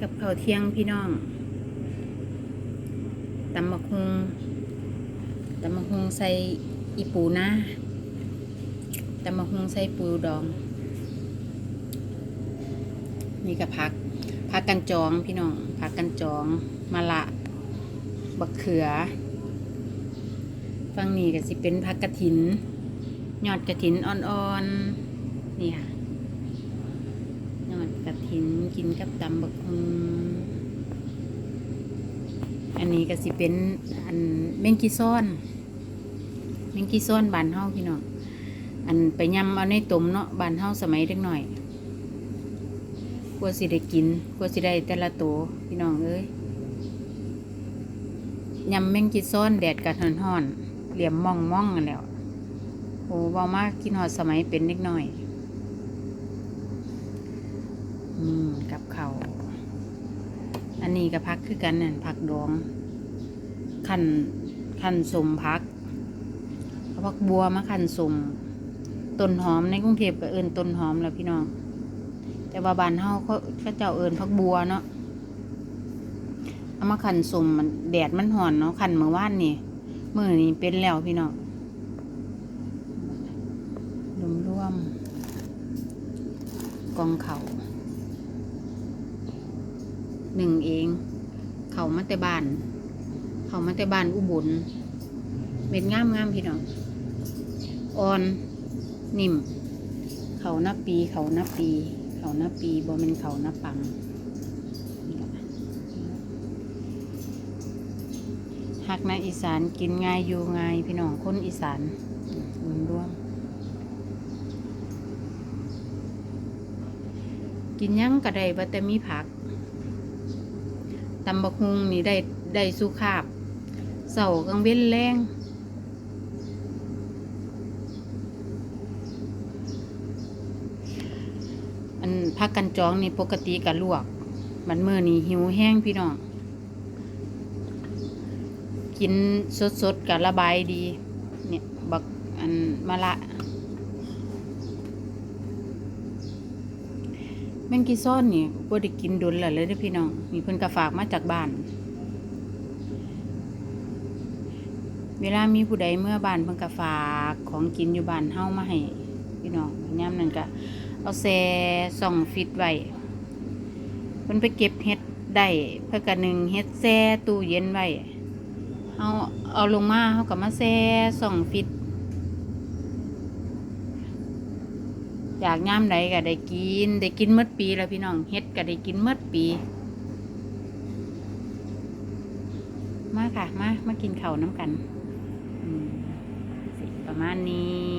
กับข้าวเที่ยงพี่น้องตำบักฮุงตำบักฮุงใส่อีปูนะตำบักฮุงใส่ปูดอง นี่กับผักผักกันจองพี่น้องผักกันจองมะละบักเขือฝั่งนี้ก็สิเป็นผักกระถิน ยอดกระถินอ่อนๆนี่ค่ะ ระถินกินกับตำบักฮุงอันนี้ก็สิเป็นอันเมงกีซ้อนเมงกีซ้อนบานเฮาพี่น้องอันไปยำเอาในต้มเนาะบานเฮาสมัยเด็กหน่อยกลัวสิได้กินกลัวสิได้แต่ละตัวพี่น้องเอ้ยยำเมงกีซ้อนแดดกัดห่อนๆเหลี่ยมมองมองกันแล้วโอ้เบามากกินหอดสมัยเป็นเด็กหน่อย อืมกับเขา อันนี้ก็พักคือกันเนั่นพักดองขันขันสมพักเอาพักบัวมาขันสมต้นหอมในกรุงเทพก็เอินต้นหอมแล้วพี่น้อง แต่ว่าบ้านเฮาเขาเขาเจ้าเอินพักบัวเนาะเอามาขันสมมันแดดมันห่อนเนาะขันเมื่อวานนี่มื่อนี้เป็นแล้วพี่น้องรวมร่วมๆกองเขา หนึ่งเอง เขามาแต่บ้าน เขามาแต่บ้านอุบลเม็ดงามงามพี่น้องอ่อนนิ่ม เขาหน้าปีเขาหน้าปี เขาหน้าปีบ่เป็นเขาหน้าปังหักในอีสานกินง่ายอยู่ง่ายพี่น้องคนอีสานอืมร่วมกินยังก็ได้ว่าแต่มีผัก ตำบักฮุงนี่ได้ได้สุขาบเสากังเว้นแรงอันพักกันจองนี่ปกติกับลวก มันเมื่อนี่หิวแห้งพี่น้อง กินสดๆกับระบายดี เนี่ย บักอันมะละ แมงกีซ้อนนี่บ่ได้กินดนแล้วเลยเด้อพี่น้องมีเพิ่นกระฝากมาจากบ้าน เวลามีผู้ใดเมื่อบ้านเพิ่นกระฝากของกินอยู่บ้านเฮามาให้พี่น้องยามนั้นก็เอาแซ่ส่องฟิตไว้เพิ่นไปเก็บเฮ็ดได้เพิ่นก็นึ่งเฮ็ดแซ่ตู้เย็นไว้เอาเอาลงมาเฮาก็มาแซ่ส่องฟิต อยากย่ามใดก็ได้กิน ได้กินเมื่อปีแล้วพี่น้องเฮ็ดก็ได้กินเมื่อปี มาค่ะ มา มากินข้าวน้ำกัน ประมาณนี้